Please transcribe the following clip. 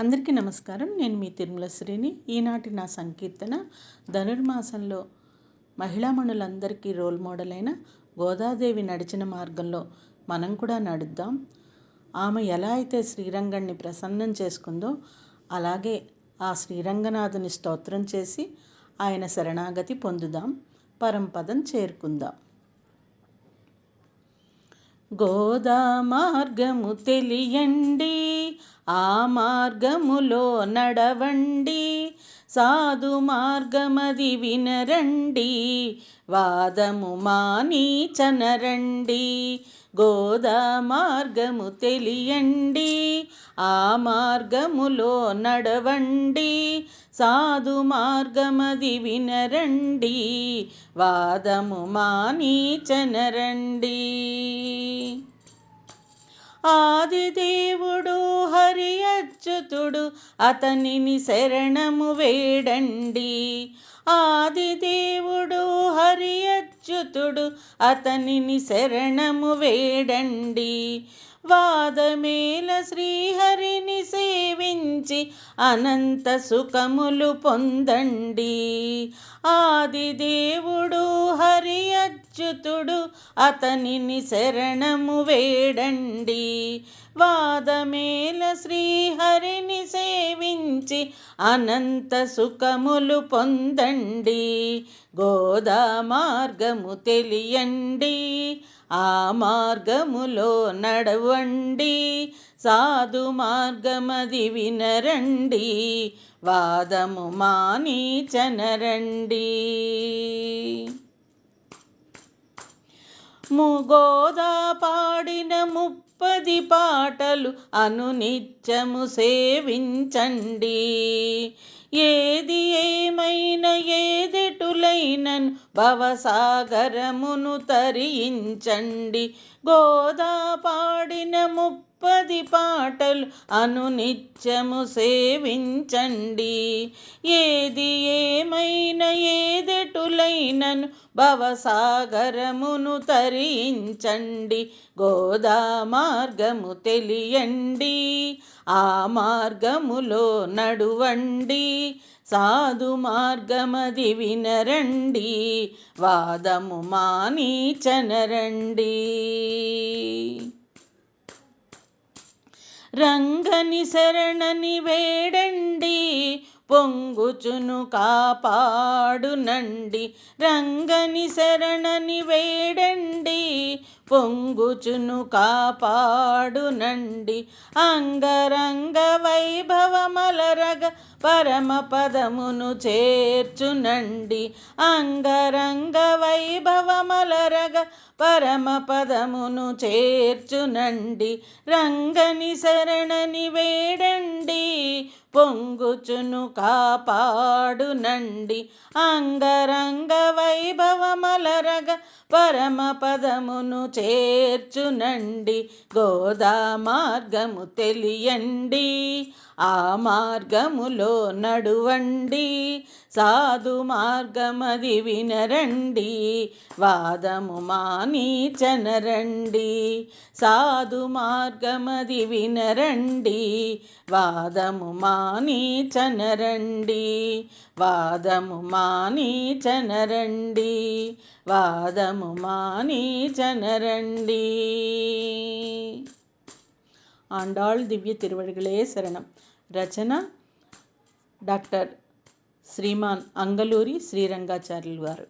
అందరికీ నమస్కారం. నేను మీ తిరుమల శ్రీని. ఈనాటి నా సంకీర్తన ధనుర్మాసంలో మహిళామణులందరికీ రోల్ మోడల్ అయిన గోదాదేవి నడిచిన మార్గంలో మనం కూడా నడుద్దాం. ఆమె ఎలా అయితే శ్రీరంగాన్ని ప్రసన్నం చేసుకుందో అలాగే ఆ శ్రీరంగనాథుని స్తోత్రం చేసి ఆయన శరణాగతి పొందుదాం. పరంపదం చేరుకుందాం. గోదా మార్గము తెలియండి ఆ మార్గములో నడవండి సాధు మార్గమది వినరండి వాదము మాని చనరండి గోదా మార్గము తెలియండి ఆ మార్గములో నడవండి సాధు మార్గమది వినరండి వాదము మాని చనరండి ఆదిదేవుడు హరి అచ్యుతుడు అతనిని శరణము వేడండి. ఆదిదేవుడు హరి అచ్యుతుడు అతనిని శరణము వేడండి. వాదమేల శ్రీహరిని సేవించి అనంత సుఖములు పొందండి. ఆదిదేవుడు హరి అచ్యుతుడు అతనిని శరణము వేడండి. వాదమేల శ్రీహరిని సేవించి అనంత సుఖములు పొందండి. గోదా మార్గము తెలియండి ఆ మార్గములో నడవండి. సాధు మార్గమది వినరండి వాదము మాని చనరండి ముగోదా పాడిన ముప్పది పాటలు అనునిత్యము సేవించండి. ఏది ఏ భవసాగరమును తరించండి. గోదా పాడిన ముప్పది పాటలు అనునిత్యము సేవించండి. ఏది ఏ నన్ను భవసాగరమును తరించండి గోదా మార్గము తెలియండి ఆ మార్గములో నడువండి సాధు మార్గమది వినరండి వాదము మాని చనరండి రంగని శరణని వేడండి పొంగుచును కాపాడునండి రంగని శరణని వేడండి. పొంగుచును కాపాడునండి అంగరంగ వైభవమలరగ పరమ పదమును చేర్చునండి అంగరంగ వైభవమలరగ పరమ పదమును చేర్చునండి రంగని శరణని వేడండి. పొంగుచును కాపాడునండి. అంగరంగ వైభవ పరమ పదమును చేర్చునండి. గోదా మార్గము తెలియండి. ఆ మార్గములో నడువండి. సాధు మార్గమది వినరండి. వాదము మాని చనరండి సాధు మార్గమది వినరండి. వాదము మాని చనరండి వాదము మాని చనరండి వాదము మాని జనరండి ஆண்டாள் திவ்ய திருவடிகளே சரணம் ரச்சனா డాక్టర్ శ్రీమాన్ అంగలూరి శ్రీరంగాచార్యులు వారు